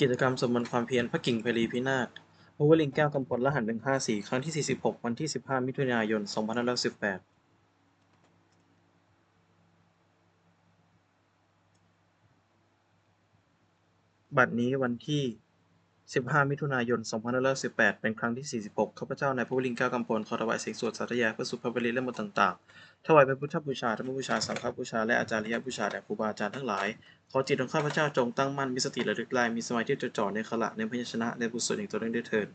กิจกรรมสมดมนต์ความเพียรพระกิ่งพลีพินาศพระวลิงแก้วกำพลรหัสหนึ่งห้าสี่ครั้งที่สี่สิบหกวันที่สิบห้ามิถุนายนสองพันห้าร้อยสิบแปดบัดนี้วันที่ 15 มิถุนายน 2518 เป็นครั้งที่ 46 ข้าพเจ้านายพระวลิงเก้ากำพล ขอถวายเสียงสวดสาธยายพระสุภาพบริและมนต์ต่างๆ ถวายเป็นพุทธบูชาธรรมบูชา สังฆบูชา และอาจาริยบูชา แด่ครูบาอาจารย์ทั้งหลาย ขอจิตของข้าพเจ้าจงตั้งมั่น มีสติระลึกไล่มีสมาธิจดจ่อในขณะในพยัญชนะ ในบุตรส่วนแห่งตัวเองด้วยเถิด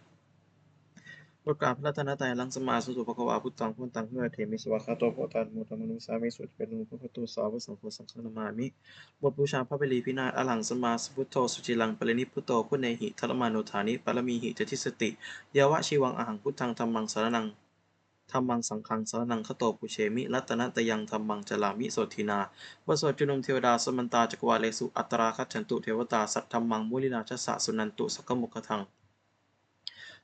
บทกราบพระรัตนตรัยลังสมาสุสุภควาพุทธังพุทธังเมื่อเทมิสวาคาโตโพตันโมตมนุสามิสุทธิเป็นนุพระพุทธสาวกสังโฆสังฆนามามิบทบูชาพระเบลีพินาศอลังสมาสพุทโธสุจิลังปรินิพุตโตพุทเนหิทัลมานุฐานิปรมีหิจติสติยาวะชีวังอหังพุทธังธรรมังสารนังธรรมังสังฆังสารนังขโตปุเชมิรัตนตยังธรรมังจลามิโสทินาบสวดจุนมเทวดาสมันตาจักวาเลสุอัตราคัจฉันตุเทวตาสัทธรรมังมุลินาชสะสุนันตุสกกมุขทัง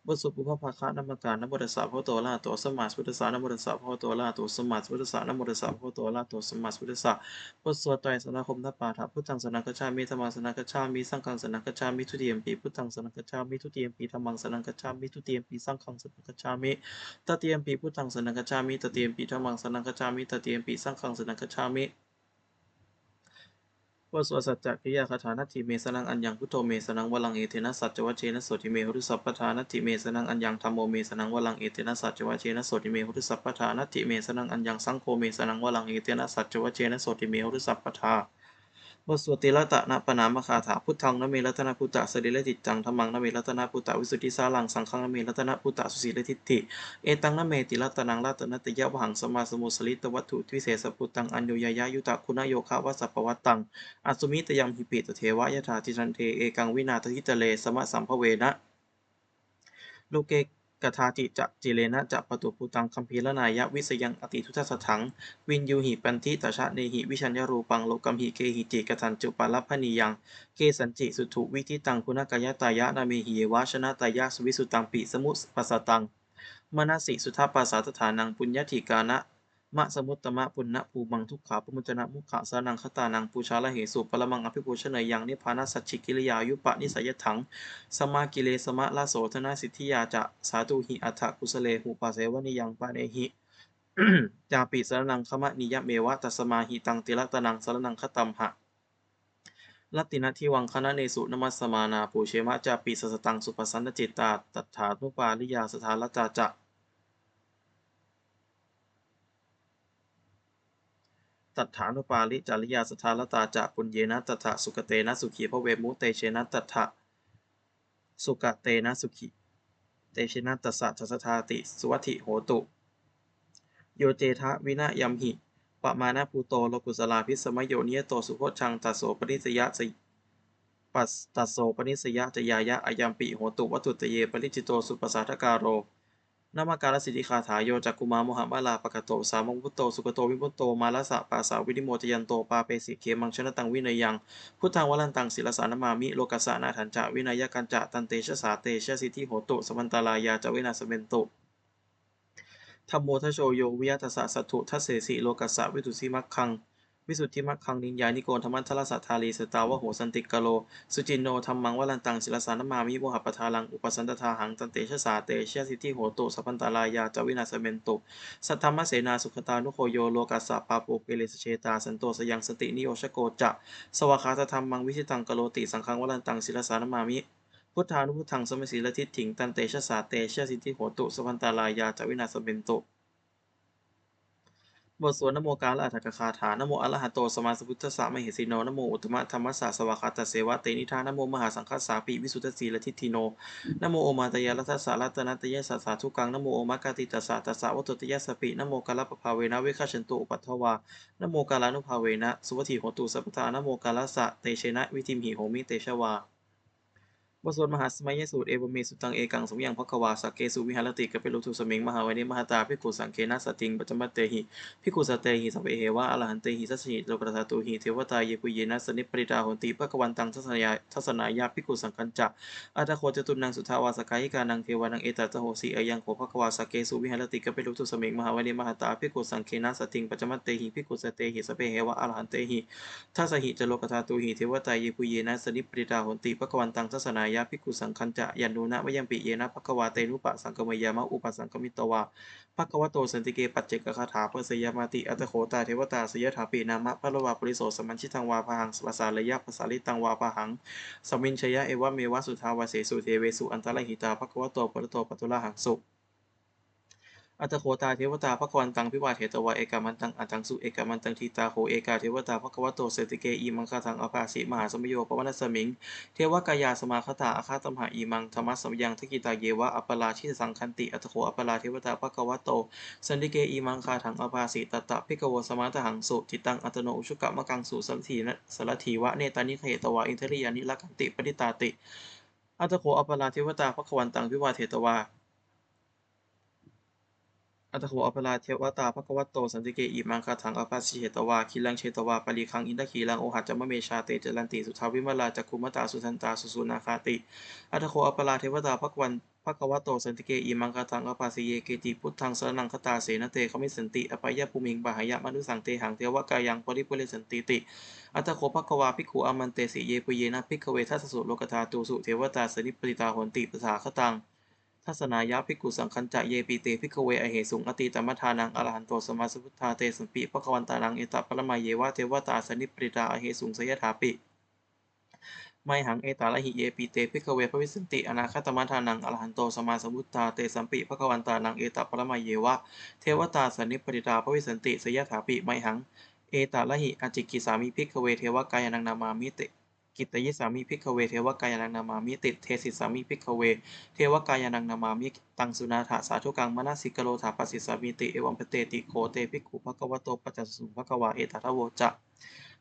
วิมาเนทีเปลเทจกาเมตลุนากาหะเนเกวัตุมิเกเตปุมมาติยุเทวาชลามยะกะคตปนาตันตาสันติเกยังมุนีวาละวัจจนังสัตวเวสุนันตุธรรมสุนักโลยัมปตันารมสุนัมปตันตาธรรมสุนักโลยัมปตันตาบทสุปุพภาคะนมการนโมตัสสะพโตละโตสมมาสพุทธัสสะนโมตัสสะพะโตละโตสมาสพุทธัสสะนโมตัสสะพโตละโตสมาสพุทธสสะบสวดไตรสนาคมทัปปาถะพุทธังสนังกัจฉามิธรรมังสนังกัจฉามิสังฆังสนังกัจฉามิทุติยมปีพุทธังสนังกัจฉามิทุติยมปีธรรมังสนังกัจฉามิทุติยมปีสังฆังสนังกัจฉามิตติยมปีพุทธังสนังกัจฉามิตติยมปีธรรมังสนังกัจฉามิตติยมปีสังฆังสนังกัจฉามิ วสวสัจจะกิยาคาถานัตถิเมสนังอัญญังพุทโธเมสนังวลังเอเทนะสัจจวัชเชนะโสติเมหุตุสัพพทานัตถิเมสนังอัญญังธรรมโมเมสนังวลังเอเทนะสัจจวัชเชนะโสติเมหุตุสัพพทานัตถิเมสนังอัญญังสังโฆเมสนังวลังเอเทนะสัจจวัชเชนะโสติเมหุตุสัพพทา บทสวดติละตะนะปนามคาถาพุทธังนะเมรัตนพุตตะสริละจิตจังธรรมังนะเมรัตนพุตตะวิสุทธิสาลังสังฆังนะเมรัตนพุตตะสุสีละทิฏฐิเอตังนเมติรัตนังรัตนตยะวหังสมาสมุสลิตวัตถุทวิเศษปุตตังอัญโยยายายุตะคุณโยคะวัสปวัตตังอสุมิตยมหิปิตเทวะยถาทิชันเทเอกังวินาททิตะเลสมะสัมภเวนะโลเก กทาติจะจิเลนะจะปตุปูตังคัมภีรนายะวิสยังอติทุตสถัง วินยูหิปันทิตชะเนหิวิชัญญรูปังโลกัมหิเกหิจิกทันจุปาลพนิยัง เกสันจิสุถุวิธิตังคุณกายตายะนาเมหิวะชนะตายะสวิสุตังปิสมุสปัสตังมนาสิสุทัปปาสาตฐานังปุญญติกานะ มะสมุตตมะปุณณภูมังทุกขาปมุจนะมุขะสานังคตานังปูชาละเหสุปรมังอภิปูชนยังนิพานัสสัจฉิกิริยายุปะนิสัยถังสมากิเลสมะละโสธนาสิทธิยาจะสาธุหิอัฏฐกุสเลหุปาเสวนิยังปาเนหิจาปิสรนังขมะนิยะเมวะตัสมาหิตังติละตนังสรนังคตัมหะลัตตินะทิวังคณะเนสุนมัสสมานาปูเชมะจาปิสสตังสุปสันตจิตตาตัฏฐานุปาลิยาสถาลจาจะ ตัฏฐานุปาลิจาริยาสถาลตาจะปุญเยนะตัฏฐะสุกเตนะสุขีพระเวมุเตเชนะตัฏฐะสุกเตนะสุขีเตเชนะตัสสะจัสสทาติ สุวัติโหตุ โยเจทะวินะยมหิปะมานะภูโตโลกุสลาพิสมโยเนิยโตสุโพชังตัสโสปนิสยะสยปัสตัสโสปนิสยะจยายะอายัมปิโหตุวัตถุตเยปริจิโตสุปสัทการโร นามาการสิทธิคาถาโยจักกุมาโมหะมาลาปะกะโต สามงพุตโต สุกโต วิมุตโต มาลสะปาสาวินิโมจยันโต ปาเปสิเขมังชนะตังวินัยยัง พุทธังวรันตังศิลสานามามิ โลกัสสะนาถันจะวินัยกันจะตันเตชะสาเตชะสิทธิโหตุสมันตาลายาจะวินาสเมนโตธรรมโมทโชโยวิยทัสสะสัตถุทัสเสสิโลกัสสะวิตุสีมัคคัง วิสุทธิมัคคังนิญญานิโกธรรมัทรสัทธาลีสตาวะโหสันติกะโล สุจินโนธรรมังวรันตังศิลสานมามิโมหะปทาลัง อุปสันตทาหังตันเตชะสาเตชะสิทธิโหตุสัพพันตาลายาจวินาสเมนตุสัทธรรมเสนาสุขตานุโคโยโลกัสสะปาปเกเลสเชตาสันโตสยังสตินิโยชโกจะสวากขาตธรรมังวิชิตังกโลติสังฆังวรันตังศิลสานมามิพุทธานุพุทธังสมสีลทิฏฐิงตันเตชะสาเตชะสิทธิโหตุสัพพันตาลายาจวินาสเมนตุ บทสวดนโมการละอัฏฐกคาถานโมอระหะโตสมาสพุทธสสะมหิสิโนนโมอุตมะธรรมสสะสวากขาตเสวะเตนิธานโมมหาสังฆสสาปิวิสุทธสีละทิฏฐิโนนโมโอมาตยาลัทสสะรัตนัตยะสัสสะทุกังนโมโอมากาติตสสะตัสสะวัตถุตยะสปินโมกาลปภาเวนะเวคชันตุอุปัฏฐวานโมกาลานุภาเวนะสุวัติโหตุสัพพทานโมกาลสะเตเชนะวิธิมหิโหมิเตชวา บสวดมหาสมัยยสูตรเอวเมสุตังเอกังสมยังภควาสักเกสุวิหารติกะเปรุทุสมิงมหาวันนิมหาตาภิกุสังเคนะสติงปัจจมัตเตหิภิกุสเตหิสัพเพเหวะอรหันเตหิสัสสิโลกตถาตุหิเทวตาเยปุเยนะสนิปริตาหนติภควันตังทัศนายาทัศนายาภิกุสังคัญจะอัตโคจตุนังสุทาวาสกายิกานังเทวานังเอตัตโหสีอายังโขภควาสักเกสุวิหารติกะเปรุทุสมิงมหาวันนิมหาตาภิกุสังเคนะสติงปัจจมัตเตหิภิกุสเตหิสัพเพเหวะอรหันเตหิทัสหิจโลกธาตุหิเทวตาเยปุเยนะสนิปริตาหนติภควันตังทัศนายาภิกขุสังคัญจะยันนูนะมยังปิเยนะภควาเตนุปะสังกมยามะอุปสังกมิตวาภควโตสันติเกปัจเจกคาถาเปสยามาติอัตโขตาเทวตาสยถาปีนามะพระวาปริโสสมัญชิตังวาพหังสปัสารยะภาษาลิตังวาพหังสมินชยะเอวะเมวะสุทาวาเสสุเทเวสุอันตรหิตาภควโตปรโตปตุลาหังสุ อัตโขตาเทวตาภควันตังพิวาเทตวะเอกามันตังอัตังสุเอกามันตังทีตาโหเอกาเทวตาภควโตเสติเกอีมังคาทังอภาสิมหาสมโยปวันสมิง เทวกายาสมาคตาอาคาตมหาอีมังธรรมะสมยังทกิตาเยวะอัปปลาชิสังคันติอัตโขอัปปลาเทวตาภควโตสันติเกอีมังคาทังอภาสิตตะพิกวสมาตหังสุจิตังอัตโนอุชุกะมะกังสุสันทีนะสารถีวะเนตานิเขตวะอินเทริยานิลักันติปฏิตาติ อัตโขอัปปลาเทวตาภควันตังพิวาเทตวา อัตโขอปปลาเทวตาภควโตสันติเกอิมังคาถังอภัสสิเหตวาคิลังเชตวาปริคังอินทคีลังโอหัจจมเมชาเตจรันติสุทาวิมลาจักคุมตาสุทันตาสุสุนาคาติ อัตโขอปปลาเทวตาภควันภควโตสันติเกอิมังคาถังอภัสสิเยเกติพุทธังสรนังคตาเสนเตขมิสันติอปายะภูมิงบาหายะมนุสังเตหังเทวกายังปริปุเรสันติติ อัตโขภควาภิกขุอามันเตสิเยปุเยนะภิกขเวทัสสุโลกธาตุสุเทวตาสนิปริตาหนติปสาคตัง ทัศนายะภิกขุสังคัญจะเยปีเตภิกขเวอเหสุงอติตมัทานังอรหันโตสมาสุพุทธาเตสัมปิภควันตานังเอตปรมาเยวะเทวตาสนิปริตาอเหสุงสยถาปิไมหังเอตาละหิเยปีเตภิกขเวพระวิสันติอนาคตมัทานังอรหันโตสมาสมุทธาเตสัมปิภควันตานังเอตปรมาเยวะเทวตาสนิปริตาพระวิสันติสยถาปิไมหังเอตาละหิอจิกิสามิภิกขเวเทวกายนังนามามิติ กิตตยิสามิภิกขเว เทวกายานังนามามิติเทสิสามิภิกขเว เทวกายานังนามามิตังสุนาถาสาธุกังมนาสิกโลถาปัสสิสามิติเอวัมปเตติโคเตภิกขุภควโตปัจจสุภควาเอตทะโวจะ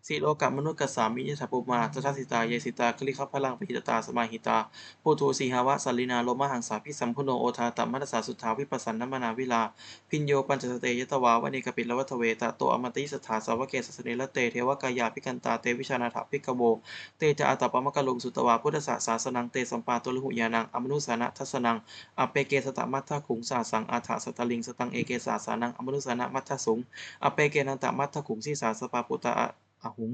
สิโลกะมนุษย์กัสสามิยถาปุมาตถาสิตาเยสิตาคลิคัพพลังปิหิตตาสมาหิตาปุถุสีหาวะสัลลินาโลมหังสาพิสัมพุโนโอทาตัมมัตสสาสุทธาวิปัสสันนมนาวิลา พิญโยปัญจสเตยตวาวณิกปิลวัตเวตะโตอมติสถาสาวเกสสเนละเตเทวกายาพิกันตาเตวิชานาถาภิกโวเตจะอาตปมกะลุงสุตวาพุทธศาสาสนังเตสัมปาตุลหุยานังอมนุสานะทัสนังอเปเกสตมัทธขุงสาสังอาถาสตลิงสตังเอเกสาสานังอมนุสานะมัทธสุงอเปเกนันตมัทธขุงสีสาสปาปุตตะ อะหุง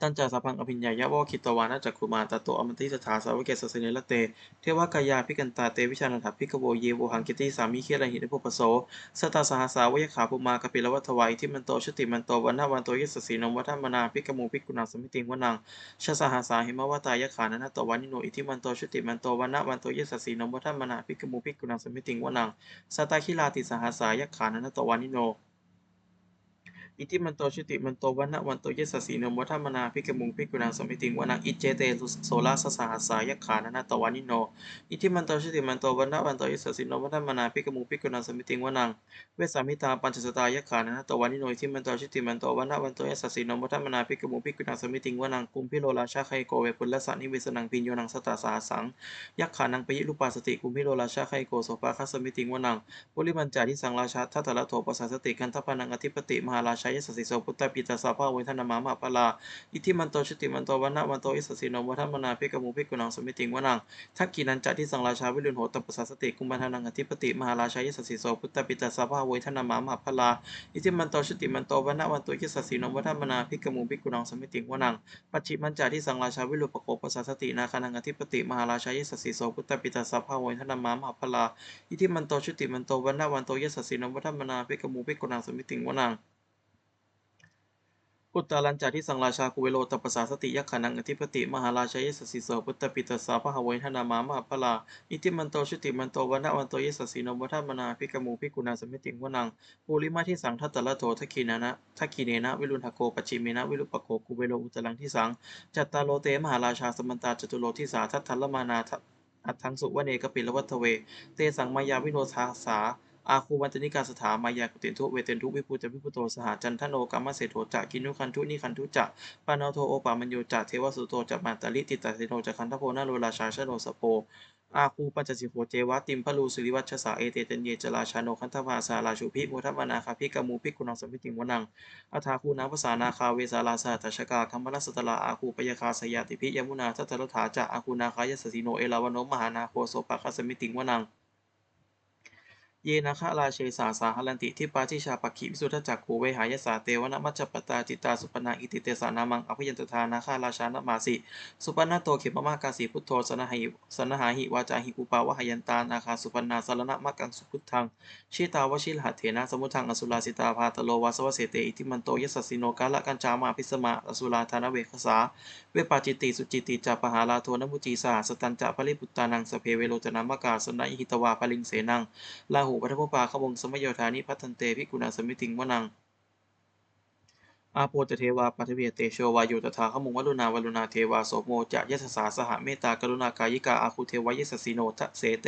ตันจาสพังอภิญญายะวคิตวานะจักขุมาตโตอมติสถาสาวเกสสเนละเต เทวกายาพิกันตาเตวิชานันถาภิกโวเยโวหังกิติสามิเคียรหิริภุปโสสตาสหสาวะยขาภูมากปิลวัตวัยที่มันโตชุติมันโตวันนาวันโตยสสีนมวัฒมนาภิกมูภิกุนาสมิติงวนังชาสหสาหิมวตายขานันตวานิโนอิทิมันโตชุติมันโตวันนะวันโตยสสีนมวัฒมนาภิกมูภิกุนาสมิติงวนังสตาคิลาติสหสายขานันตวานิโน อิทิมันโตชุติมันโตวันนะวันโตยสสีนมวัฒมนาภิกมุงภิกุนาสมิติงวนังอิเจเตโสลาสสหาสายขานันตวานิโนอิทิมันโตชุติมันโตวันนะวันโตยสสีนมวัฒมนาภิกมุงภิกุนาสมิติงวนังเวสามิตาปัญจสตายขานะนะตวานิโนอิทิมันโตชิติมันโตวันนะวันโตยสัสสิโนมัทมนาภิกมุภิกุนาสมิติงวานังกุมพิโลราชาไคโกเวปุลละสานิเวสนังพิญโยนังสตาสาสังยักขานังปยิลุปาสติกุมพิโลราชาไคโกโสภาคัสมิติงวานังปุริมันจาริสังราชาทัตตะละโทปัสสสติกันทพนังอธิปติมหาราชายสสิโสพุทธปิตาสาภาเวทนามามาปลาอิทิมันโตชิติมันโตวันนะวันโตยสัสสิโนมัทมนาภิกขมุภิกขุนังสมิติงวนังทักกีนันจาริสังราชาวิรุณโหตปัสสติกุมพันนังอธิปติมหาราชายสสิโสพุทธปิตาสาภาเวทนามามาปลาอิทิมันโตชติมันโตวันนะวันโตยิสสสีนวัฒมนาภิกขมูภิกขุนังสมิติงวนังปัจฉิมันจาที่สังราชาวิรุปโกปสสตินาคานังอธิปติมหาราชายสสสีโสพุทธปิตาสัพาเวทนามามาพลาอิทิมันโตชติมันโตวันนะวันโตยิสสสีนวัฒมนาภิกมูภิกุนังสมิติงวนัง อุตตาลัญจาที่สังราชาคุเวโรตปสสาสติยักขานังอธิปติมหาราชายสสิโสพุทธปิตสาพหเวทนามามหาพลาอิทิมันโตชุติมันโตวันนะวันโตยิสสีนวัฒมนาภิกมูภิกุนังสมิติงวนังภูริมาที่สังทัตตะละโถทักขีนานะทักขีเนนะวิรุณหโกปัจฉิเมนะวิรุปโกกุเวโลอุตลังที่สังจัตตาโลเตมหาราชาสมันตาจตุโลที่สาทัตทัลละมานาทะอัตถังสุวเนกปิลวัตเว เตสังมายาวิโนทาสา อาคูวันจนิกาสถามายากุตินทุเวเตนทุวิภูจะวิพุโตสหจันทโนกัมมะเสโถจะกินุคันทุนิคันทุจะปานโทโอปามัญโยจะเทวสุโตจะมันตลิติตาเสโนจะคันทโพนาโลราชาชโนสโปอาคูปัญจสิโหเจวะติมพลูสิริวัชสาเอเตเตนเยจราชาโนคันทภาสาราชุพิมุทัมนาคาพิกามูพิกุณังสมพิติงวนังอัฏฐาคูนาภาษานาคาเวสาลาสาตชกาคัมมนัสตลาอาคูปยคาสยาติพิยมุนาทัตตรถาจะอาคูนาคายสสิโนเอลาวโนมหานาโคโสปะคสมิติงวนัง เยนะคะราเชสาสาหลันติทิปาทิชาปกขิวิสุทธจักขูเวหายสาเตวนมัจจปตาจิตาสุปนาอิติเตสานามังอภิยันตทานาคาราชานมาสิสุปนาโตเขมมากาสีพุทโธสนหหิสนหาหิวาจาหิอุปาวะหยันตานาคาสุปนาสารณะมักังสุพุทธังชิตาวชิลหัตเถนะสมุทังอสุราสิตาภาตโลวาสวเสเตอิทิมันโตยสสสิโนกาละกัญจามาพิสมาอสุราธานเวคสาเวปาจิตติสุจิตติจาปหาลาโทนมุจีสาสตันจะปริปุตตานังสเพเวโรจนามกาสนะอิหิตวาปลิงเสนังลาหปัทภปาขบงสมโยธานิพัทันเตพิกุณาสมิติงวนัง อาโปจเทวาปัทเวเตโชวายุตถาขมุงวลุนาวลุนาเทวาโสโมจะยสสาสหเมตตากรุณากายิกาอาคุเทวายสสิโนทะเสเต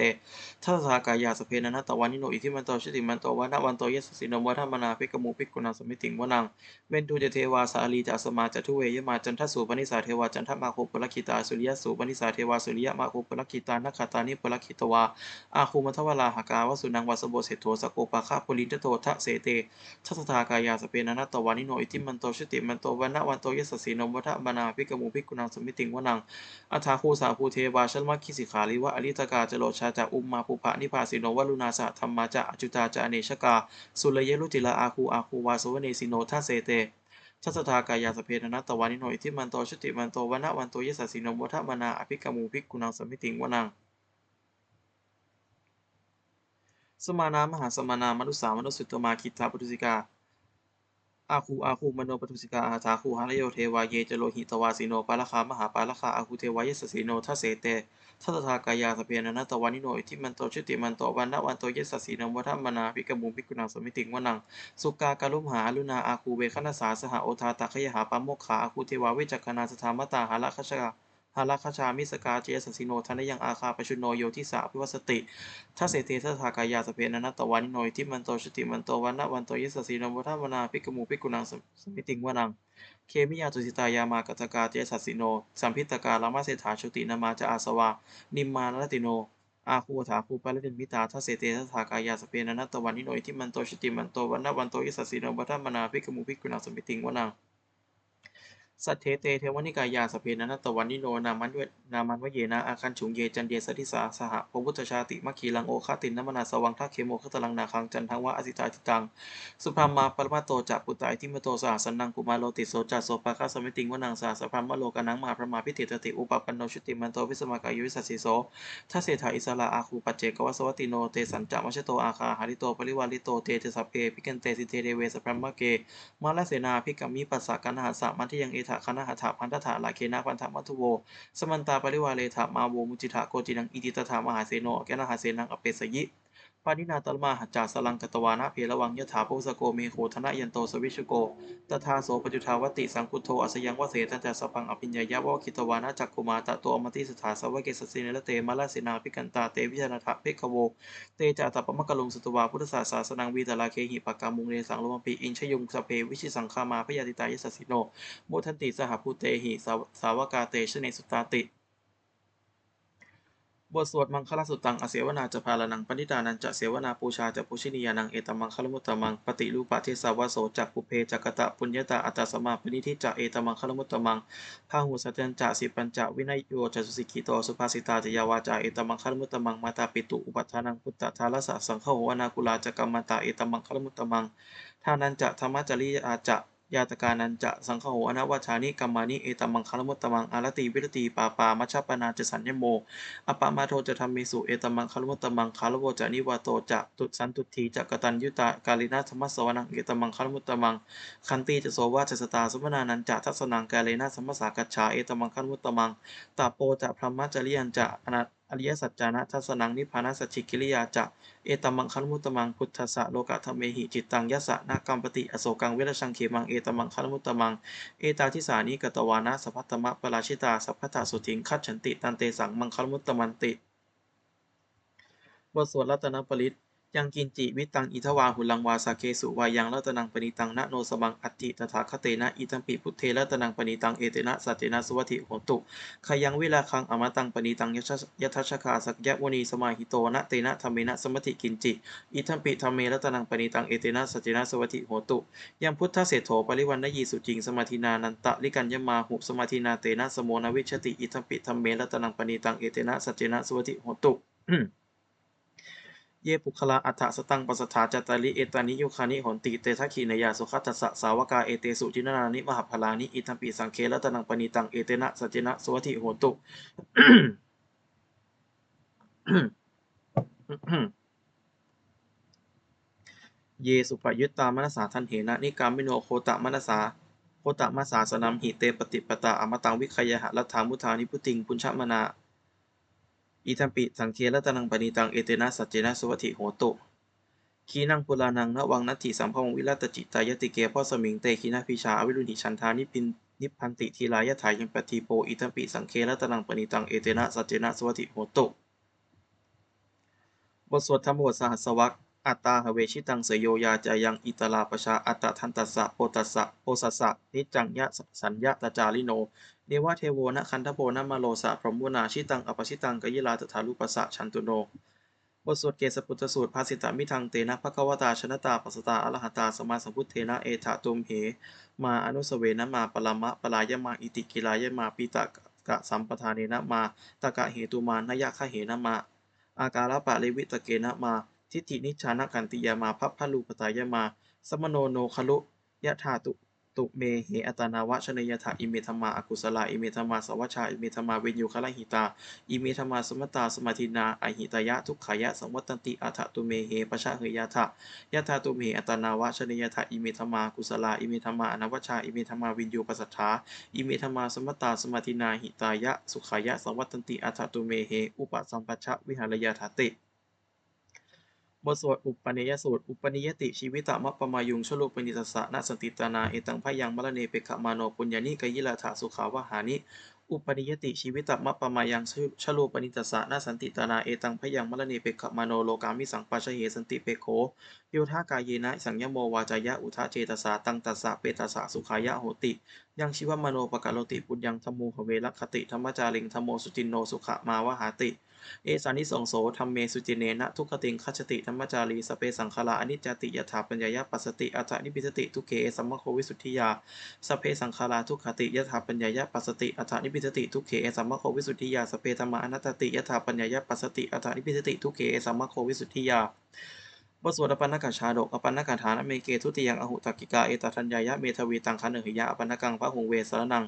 ทัสสากายาสเพนนัตตวานิโนอิทิมันโตชิติมันโตวานะวันโตยสสิโนวัฒมนาภิกมุภิกุณาสมิติงวนังเวนตูจเทวาสาลีจาสมาจะทุเวยมาจันทสุปนิสาเทวาจันทมาโคปลคิตาสุริยสุปนิสาเทวาสุริยมาโคปลคิตานักขตานิปลคิตวาอาคูมัทวลาหากาวสุนังวาสโบเสโทสโกปาคาปุลินทโตทะเสเตทัสสากายาสเปนนัตตวานิโนอิทิมันโตชิติมันโตวันนะวันโตยสสีนมวัฏบนาภิกมุภิกุณังสมิติงวนังอัฐาคูสาภูเทวาชลมคิสิขาลิวะอริตกาจโลชาจะอุมมาภูภะนิพาสิโนวัลุนาสะธรรมาจะอจุตาจะอเนชกา สุลเยลุติลาอาคูอาคูวาสวเนสิโนทัสเสเตทัสทากายาสเพนนัตวานิโนอิทิมันโตชิติมันโตวันนะวันโตยสสีนมวัฏบนาอภิกมุภิกุณังสมิติงวนังสมานามหาสมานามนุสามนุสุตตมาคิตาปุตุสิกา อาคูอาคูมโนปทุสิกาอาสาคูหาลโยเทวาเยจโลหิตวาสิโนปาลคามหาปาลคาอาคูเทวายสสีโนทัสเสเตทัตถากายาสเพียนะตวานิโนอิทิมันโตชุติมันโตวันนะวันโตเยสสีนวัฒมนาภิกมุภิกุณังสมิติงวนังสุกากาลุมหาลุนาอาคูเวคณสาสหโอทาตาขยหาปามโมกขาอาคูเทวาเวจักนาสธามตาหาละคชกา หาละคชามิสกาเจสสิโนทันยังอาคาปชุโนโยทิสาพิวัสติทัสเสเตทัสากายาสเพนะนัตตวานิโนอิทิมันโตชติมันโตวันนะวันโตยิสสีนวัฏมนาภิกมุภิกุณังสมิติงวนัง เคมิยาตุสิตายามากตกาเจสัสสิโน สัมพิตกาลามาเศรษฐาชุตินามาจะอาสวา นิมมานรติโน อาคูถาคูปะละเดนมิตาทัสเสเตทัสากายาสเพนะนัตตวานิโนอิทิมันโตชติมันโตวันนะวันโตยสัสสิโนวัฏมนาภิกมุภิกุณังสมิติงวนัง สัทเทเตเทวนิกายาสเพนนัตวันนิโนนามันเวนามันวะเยนะอาคันฉุงเยจันเดสติสาสหพพุทธชาติมัคคีลังโอคาตินนมนาสวังทักเคโมคตลังนาคังจันทังวะอสิตาทิตังสุพรมมาปรมาโตจะปุตตาอิทิมโตสหสันนังกุมาโลติโสจัสโสปะคาสมิติงวนังสาสพรมมโลกนังมหาพระมาพิเทตติอุปปันโนชุติมันโตวิสมากายุวิสัสสิโสทัเสถาอิสระอาคูปัจเจกวสวัติโนเตสัญจะมัชโตอาคาหาริโตปริวาริโตเตเตสเพพิกันเตสิเทเดเวสพรมมะเกมาลเสนาพิกามิปัสสะกันหาสะมันที่ยังเอถะคณหะถาพันธถาลาเคนะพันธมัทุโว สมันตาปริวาเลถามาโวมุจิถาโกจินังอิติตถามหาเสโนแกนหาเสนังอเปสยิ ปานินาตลมาหัจจาสลังกตวานะเพระวังยถาภูสโกเมโหธนะยันโตสวิชโกตถาโสปจุทาวติสังคุโทอสยังวเสตันจะสพังอภิญญายะวะคิตวานะจักกุมาตะตัวอมติสถาสวะเกสสิเนละเตมาลเสนาพิกันตาเตวิจนาถะเพคโว เตจาตปมะกะลุงสตุวาพุทธศาสสนังวีตลาเคหิปากามุงเรสังโลมปีอินชยุงสเพวิชิสังคามาพยาติตายสสิโนโมทันติสหภูเตหิสาวากาเตชเนสุตตาติ บทสวดมังคลสุตตังอเสวนาจะพาลนังปณิตานันจะเสวนาปูชาจะปุชินียานังเอตมังคลมุตตมังปฏิรูปะเทสาวโสจักปุเพจักกะตะปุญญตาอัตสมาปณิทิจะเอตมังคลมุตตมังพาหุสัจจันจะสิปัญจะวินัยโยจะสุสิกิโตสุภาสิตาจะยาวาจาเอตมังคลมุตตมังมาตาปิตุอุปัฏฐานังพุทธทาลสะสังฆโหอนาคุลาจะกัมมตาเอตมังคลมุตตมังทานันจะธรรมจริยาจะ ยาตการนันจะสังฆโหอนวัชานิกัมมานิเอตมังคลมุตตมังอารติวิรติปาปามัชฌปนาจะสัญญโมอปามาโทจะทำเมสุเอตมังคารมุตตมังคารวจะนิวาโตจะตุสันตุทีจะกตัญยุตากาลินาธรรมสวนังเอตมังคารมุตตมังคันติจะโสวาจะสตาสมนานันจะทัศนังกาเลนาสัมมสากัจฉาเอตมังคารมุตตมังตาโปจะพรหมจริยันจะอนัต อริยสัจจานะทัศนังนิพพานสัจฉิกิริยาจะเอตมังคัลมุตตมังพุทธะโลกะธรรมเมหิจิตตังยสะนากัมปติอโศกังเวรชังเขมังเอตมังคัลมุตตมังเอตาทิสานิกตวานะสัพพตตมะปราชิตาสัพพตาสุทิงคัจฉันติตันเตสังมังคลมุตมันติ บทสวดรัตนปริต ยังกินจิวิตังอิทวาหุลังวาสาเกสุวายังรัตนังปณิตังนะโนสมังอัตติตถาคเตนะอิทัมปิพุทเทรัตนังปณิตังเอเตนะสัจเจนะสุวัติโหตุขยังวิลาคังอมตังปณิตังยชยทัชคาสักยะวนีสมาหิโตนะเตนะธรรมเนะสมติกินจิอิทัมปิธรรมเมรัตนังปณิตังเอเตนะสัจเจนะสุวัติโหตุยังพุทธเศรษโธปริวันนยีสุจิงสมาธินานันตะลิกันยมาหุสมาธินาเตนะสโมนวิชติอิทัมปิธรรมเมรัตนังปณิตังเอเตนะสัจเจนะสุวัติโหตุ เยปุคลาอัฏฐสตังปัสสถาจตาริเอตานิยุคานิหนติเตทัคขีนยาสุขัตสะสาวกาเอเตสุจินนานิมหาพลานิอิทัมปีสังเครัตนังปณิตังเอเตนะสัจเจนะสวัติโหตุเยสุปยุตตามนสาทันเหนะนิกามิโนโคตะมนสาโคตะมาสาสนัมหิเตปฏิปตาอมตังวิคยหะรัฐามุทานิพุติง ปุญชมนา อิทัมปิสังเครัตนังปณิตัง เอเตนะสัจเจนะสุวัติโหตุขีนังปุรานังนวังนัตถิสัมภวงวิรัตจิตายติเกพ่อสมิงเตขีนาพิชาวิรุณิชันทานิปินนิพันติทีลายถายังปฏิโปอิทัมปิสังเครัตนังปณิตัง เอเตนะสัจเจนะสุวัติโหตุบทสวดธรรมบทสหัสวรรคอัตตาหเวชิตังเสยโยยาจายังอิตลาปชาอัตตทันตัสสะโปตัสสะโปสัสสะนิจจังยะสัญญาตจาริโน เนวะเทโวนะคันทโพนะมาโลสะพรหมุนาชิตังอปชิตังกยิลาตถาลุปสะชันตุโนบทสวดเกสปุตสูตรภาสิตามิทังเตนะภควตาชนะตาปัสตาอรหตาสมาสัมพุทเทนะเอถาตุมเห มาอนุสเวนะมาปรามะปลายมาอิติกิลายมาปิตะกะสัมปทานเนนะมาตะกะเหตุมานยะคะเหนะมาอาการะปะเลวิตะเกนะมา ทิฏฐินิชานะกันติยามาพัพพลูปตายมา สมโนโนคลุยะธาตุ ตุเมเหอัตานาวะชนยถาอิเมธรรมาอกุศลาอิเมธรรมาสวัชชาอิเมธรรมาเวญยุคละหิตา อิเมธรรมาสมตตาสมาธินาอหิตายะทุกขายะสังวัตตันติอัฏฐตุเมเหปชะเหยะทะยะธาตุเมเหอัตานาวะชนยถาอิเมธรรมากุศลาอิเมธรรมาอนวัชชาอิเมธรรมาวิญญูปัสสัทธาอิเมธรรมาสมตตาสมาธินาหิตายะสุขายะสังวัตตันติอัฏฐตุเมเหอุปสัมปชชะวิหารยาถาติ บทสวดอุปนิยสูตร อุปนิยติชีวิตะมัปปมายุงชโลปนิสสะนาสันติตานาเอตังพยังมะละเนเปขมาโนปุญญานิกยิลาถาสุขาวหานิอุปนิยติชีวิตะมัปปมายังชโลปนิสสะนาสันติตานาเอตังพยังมะละเนเปขมาโนโลกามิสังปัชเหสันติเปโขโยธากายเยนะสังยโมวาจายะอุทะเจตสาตังตัสสะเปตัสสะสุขายะโหติ ยังชีวมโนปกะโลติปุญญังธรรมโมหเวรคติธรรมจาริงธรรมโมสุจินโนสุขมาวหาติ เอสานิสงโสธรรมเมสุจิเนนะทุกขติงคัจติธรรมจารีสเปสังคาราอนิจจติยถาปัญญายปัสสติอัจฉนิพิสติทุเขสัมมโควิสุทธิยาสเปสังคาราทุกขติยถาปัญญายปัสสติอัจฉนิพิสติทุเขสัมมโควิสุทธิยาสเปธรรมานัตติยถาปัญญายปัสสติอัจฉนิพิสติทุเขสัมมโควิสุทธิยาบทสวดอปันนกชาดกอปันนกฐานอเมเกทุติยังอหุตกิกาเอตทัญญายะเมทวีตังคันเหยะอปันนกังพระหงเวสรนัง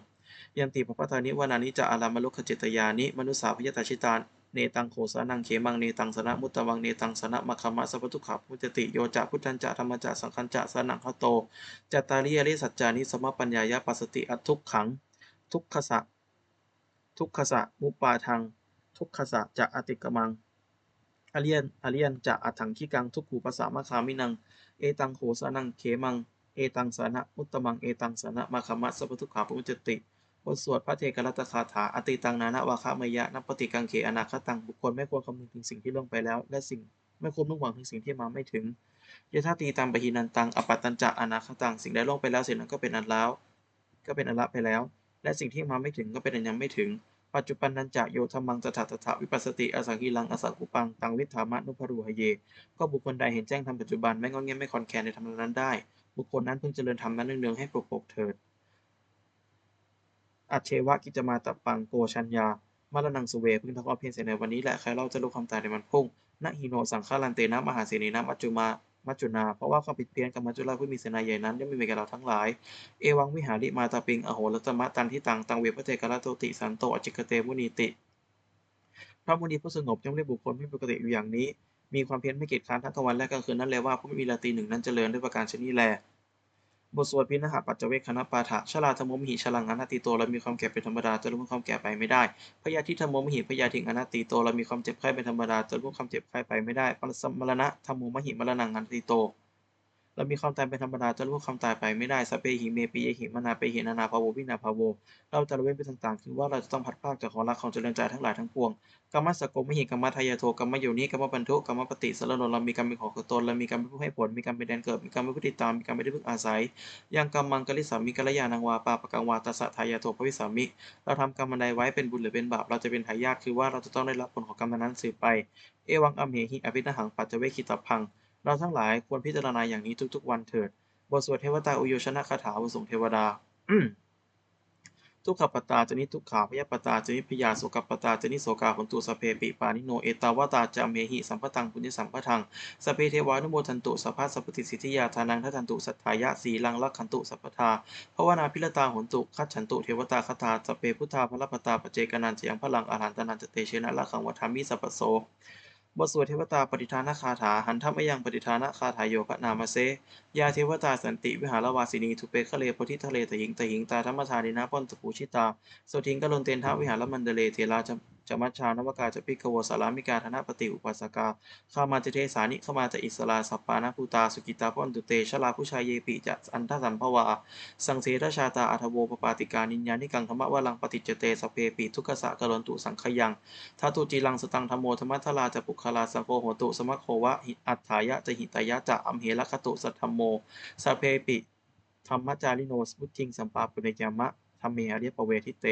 ยันติปปัตานิวานานิจะอารามลุขจิตยานิมนุสาพยตาชิตาน เนตังโขสานังเขมังเนตังสนะมุตตวังเนตังสนะมะคะมะสัพพทุกขะพุจติโยจะพุทธันจะธรรมจะสังคัญจะสนังคโตจัตตาริยริสัจจานิสมปัญญายะปัสสติอทุกขัง ทุกขสะทุกขสะมุปาทัง ทุกขสะจะอติกมังอเลียนอเลียนจะอัถังขีกังทุกขูปสามะคามินัง เอตังโขสานังเขมัง เอตังสนะมุตตมัง เอตังสนะมะคะมะสัพพทุกขาปุจติ บทสวดพระเทกรัตคาถาอติตังนานาวาคะมยะนัปปฏิกังเขอนาคตังบุคคลไม่ควรคำนึงถึงสิ่งที่ล่วงไปแล้ว และสิ่งไม่ควรมุ่งหวังถึงสิ่งที่มาไม่ถึงยถาตีตังปะหินันตังอปัตตัญจะอนาคตังสิ่งใดล่วงไปแล้วสิ่งนั้นก็เป็นอันแล้ว ก็เป็นอันละไปแล้ว และสิ่งที่มาไม่ถึงก็เป็นอันยังไม่ถึง ปัจจุบันนันจะโยธรรมังตถาตถาวิปัสสติอสังกิลังอสังกุปังตังวิถามะนุภรูหเย ก็บุคคลใดเห็นแจ้งธรรมปัจจุบันไม่งอนเงียไม่คอนแคนในธรรมนั้นได้ บุคคลนั้นพึงเจริญธรรมนั้นเนืองๆให้ปกปกเถิด อัจเชวะกิจมาตปังโกชัญญามารนังสุเวพึ่งทำความเพียรเสียในวันนี้แหละใครเล่าจะรู้ความตายในวันพุ่งนะฮิโนสังฆารันเตนะมหาเสนีนะมัจจุมามัจจุนา เพราะว่าความผิดเพี้ยนกับมัจจุราชผู้มีเสนาใหญ่นั้นย่อมมีแก่เราทั้งหลาย เอวังวิหาริมาตาปิง อโหรัตมะตันทิตัง ตังเวพระเทกรโตติ สันโตอจิกเตมุนีติ พระมุนีผู้สงบย่อมเรียกบุคคลไม่ปกติอยู่อย่างนี้ มีความเพียรไม่เกียจค้านทั้งกลางวันและกลางคืนนั่นแลว่าผู้ไม่มีราตรีหนึ่งนั้นเจริญด้วยประการชนิดแล บทสวดพินหปัจเจเวคคณปาฐะชลาธรรมมหิชลังอนัตติโตเรามีความแก่เป็นธรรมดาจะรู้ความแก่ไปไม่ได้พยาธิธรรมมหิพยาธิอนัตติโตเรามีความเจ็บไข้เป็นธรรมดาจะรู้ความเจ็บไข้ไปไม่ได้ปรสมมรณะธรรมมหิมรณังอนัตติโต เรามีความตายเป็นธรรมดาจะรู้ความตายไปไม่ได้สเพหิเมปิเยหิมนาเปหินานาภาโววินาภาโว เราจะละเว้นไปต่างๆ คือว่าเราจะต้องพัดพากจากของรักของเจริญใจทั้งหลายทั้งปวงกรรมสกกมหิกรรมทายาโทกรรมโยนิกรรมปันทุกรรมปฏิสารนนเรามีกรรมเป็นของตนเรามีกรรมเป็นผู้ให้ผลมีกรรมเป็นแดนเกิดมีกรรมเป็นผู้ติดตามมีกรรมเป็นที่พึ่งอาศัยยังกรรมังกลิสามิกัลยานังวาปาปะกังวาตัสสะทายาโทภวิสามิ เราทำกรรมใดไว้เป็นบุญหรือเป็นบาปเราจะเป็นทายาทคือว่าเราจะต้องได้รับผลของกรรมนั้นสืบไปเอวังอัมเหหิอภินหังปัจเจเวคิตพัง เราทั้งหลายควรพิจารณาอย่างนี้ทุกๆ วันเถิด บทสวดเทวตาอุโยชนะคาถาอุสงเทวดา ทุกขปตาจนิทุกขาพยาปตาจนิพยาโสกปตาจนิโสกาผลตุสเพปิปานิโนเอตาวตาจามเมหิสัมปตังปุญญสัมปทังสเพเทวานุโมทันตุสัพพสัพพติสิทธิยาทานังทัตันตุสัทธายะสีลังลักขันตุสัพพทาภวนาพิรตาหนตุคัจฉันตุเทวตาคตาสเพพุทธาพระปตาปเจกนันเสียงพลังอาหารตนันจเตเชนะละขังวัฏามิสัพพโส บทสวดเทวตาปฏิทานคาถาหันทัมยังปฏิทานคาถาโยพระนามเสยาเทวตาสันติวิหารวาสินีทุเปคะเลโพธิทะเลตหิงตหิงตาธรรมธานินาป้อนตะปูชิตาโสทิงกะลนเตนทวิหารมันเดเลเทราจ จะมัชชานวกาจะพิกโวสารามิกาธนปฏิอุปัสกาข้ามาจะเทสานิเข้ามาจะอิสลาสัปปานาภูตาสุกิตาป้อนตุเตชลาผู้ชายเยปิจะอันทสัมภวา สังเสทชาตาอัทโวปปาติกานิญญานิกังธรรมวลังปฏิจจเตสเพปิทุกขสะกะลนตุสังขยังทัตุจีลังสตังธรรมโมธรรมัทลาจะปุคลาสังโฆโหตุสมัคโควะหิอัฏฐายะจะหิตายะจะอัมเหละคตุสัทธรรมโมสเพปิธรรมจาริโนสมุทิงสัมปาปุเนยามะธรรมเมอริยปเวทิเต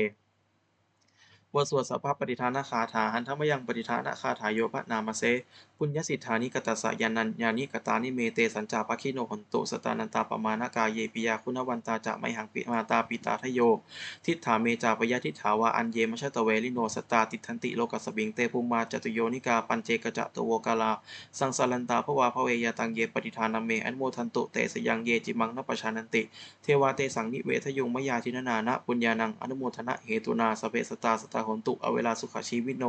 บทสวดสัพพปฏิทานคาถาหันธรรมยังปฏิทานาคาถาโยพระนามเสปุญญสิทธานิกตัสยานัญญานิกตานิเมเตสัญจาปะคิโนหนตุสตานันตาปมาณกาเยปิยาคุณวันตาจะไมหังปิมาตาปิตาทโย ทิฏฐาเมจาปยะทิฏฐาวาอันเยมชะตะเวลิโนสตาติทันติโลกัสบิงเตภูมาจตุโยนิกาปัญเจกจะตวกาลา สังสารันตาภวาภเวยาตังเยปฏิทานาเมอันโมทันตุเตสยังเยจิมังนปชานันติ เทวาเตสังนิเวทยุงมยาทินนานะปุญญานังอนุโมทนะเหตุนาสเปสตาสตาหนตุอเวลาสุขชีวิโน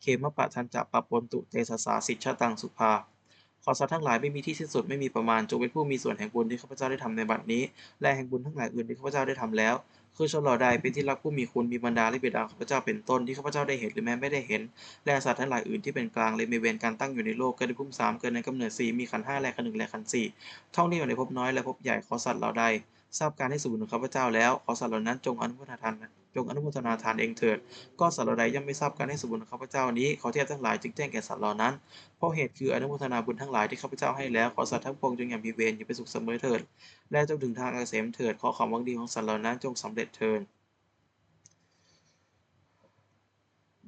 เคมปะทันจะปะปนตุเตสสาสิชะตังสุภาขอสัตว์ทั้งหลายไม่มีที่สิ้นสุดไม่มีประมาณจงเป็นผู้มีส่วนแห่งบุญที่ข้าพเจ้าได้ทำในบัดนี้ และแห่งบุญทั้งหลายอื่นที่ข้าพเจ้าได้ทำแล้ว คือชนเหล่าใดเป็นที่รักผู้มีคุณมีบรรดาและบิดาข้าพเจ้าเป็นต้นที่ข้าพเจ้าได้เห็นหรือแม้ไม่ได้เห็น และสัตว์ทั้งหลายอื่นที่เป็นกลางเลยมีเวรการตั้งอยู่ในโลกเกิดในภูมิสามเกิดในกำเนิดสี่มีขันห้าและขันหนึ่งและขันสี่ท่องนี้อยู่ในภพน้อยและภพใหญ่ขอสัตว์เหล่าใด ทราบการให้สูญของข้าพเจ้าแล้วขอสัตว์เหล่านั้นจงอนุโมทนา จงอนุโมทนาทานเองเถิด ก็สัตว์เหล่าใดย่อมไม่ทราบการให้สมบุญของข้าพเจ้านี้ขอเทพทั้งหลายจึงแจ้งแก่สัตว์เหล่านั้น เพราะเหตุคืออนุโมทนาบุญทั้งหลายที่ข้าพเจ้าให้แล้วขอสัตว์ทั้งปวงจงอย่ามีเวรอย่าไปสุขเสมอเถิด และจงถึงทางเกษมเถิดขอความหวังดีของสัตว์เหล่านั้นจงสำเร็จเถิด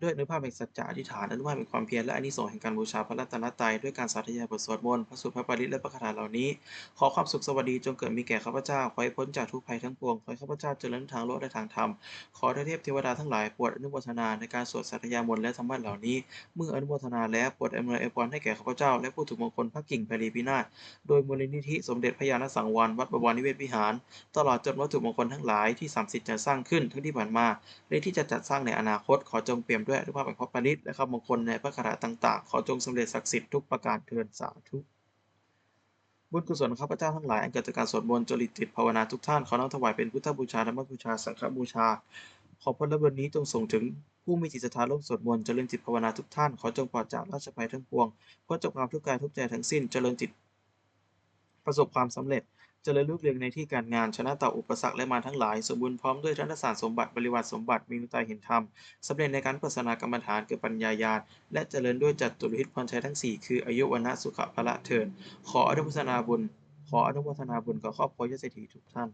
ด้วยอนุภาพแห่งสัจจะอธิษฐานอนุภาพแห่งความเพียรและอานิสงส์แห่งการบูชาพระรัตนตรัยด้วยการสาธยายบทสวดมนต์พระสุภาพปริตและพระคาถาเหล่านี้ ขอความสุขสวัสดีจงเกิดมีแก่ข้าพเจ้าขอให้พ้นจากทุกภัยทั้งปวงขอให้ข้าพเจ้าเจริญทางโลกและทางธรรมขอเทพเทวดาทั้งหลายโปรดอนุโมทนาในการสวดสาธยายมนต์และธรรมะเหล่านี้ เมื่ออนุโมทนาแล้วโปรดอำนวยอวยพรให้แก่ข้าพเจ้า และผู้ถูกมงคลพระกิ่งไพรีพินาศโดยมูลนิธิสมเด็จพระญาณสังวรวัดบวรนิเวศวิหาร ตลอดจนวัตถุมงคลทั้งหลายที่สามสิทธิ์จะสร้างขึ้นทั้งที่ผ่านมาและที่จะจัดสร้างในอนาคตขอจงเปี่ยมด้วยอนุภาพแห่งพระปณิธและคำมงคลในพระคาถาต่างๆ ขอจงสำเร็จศักดิ์สิทธิ์ทุกประการเทินสาธุบุญกุศลข้าพเจ้าทั้งหลายอันเกิดจากการสวดมนต์จริตจิตภาวนาทุกท่านขอน้อมถวายเป็นพุทธบูชาธรรมบูชาสังฆบูชา ขอผลบุญนี้จงส่งถึงผู้มีจิตศรัทธาร่วมสวดมนต์เจริญจิตภาวนาทุกท่านขอจงปลอดจากราชภัยทั้งปวงพ้นจากความทุกข์กายทุกใจทั้งสิ้นเจริญจิตประสบความสำเร็จ เจริญรุ่งเรืองในที่การงานชนะต่ออุปสรรคและมารทั้งหลาย สมบูรณ์พร้อมด้วยธนสารสมบัติบริวารสมบัติมีมุตาเห็นธรรมสำเร็จในการปัสนากรรมฐานเกิดปัญญาญาณและเจริญด้วยจัตุรหิตพรชัยทั้งสี่คืออายุวันะสุขภละเทินขออนุโมทนาบุญ ขออนุโมทนาบุญกับครอบครัวยศเศรษฐีทุกท่าน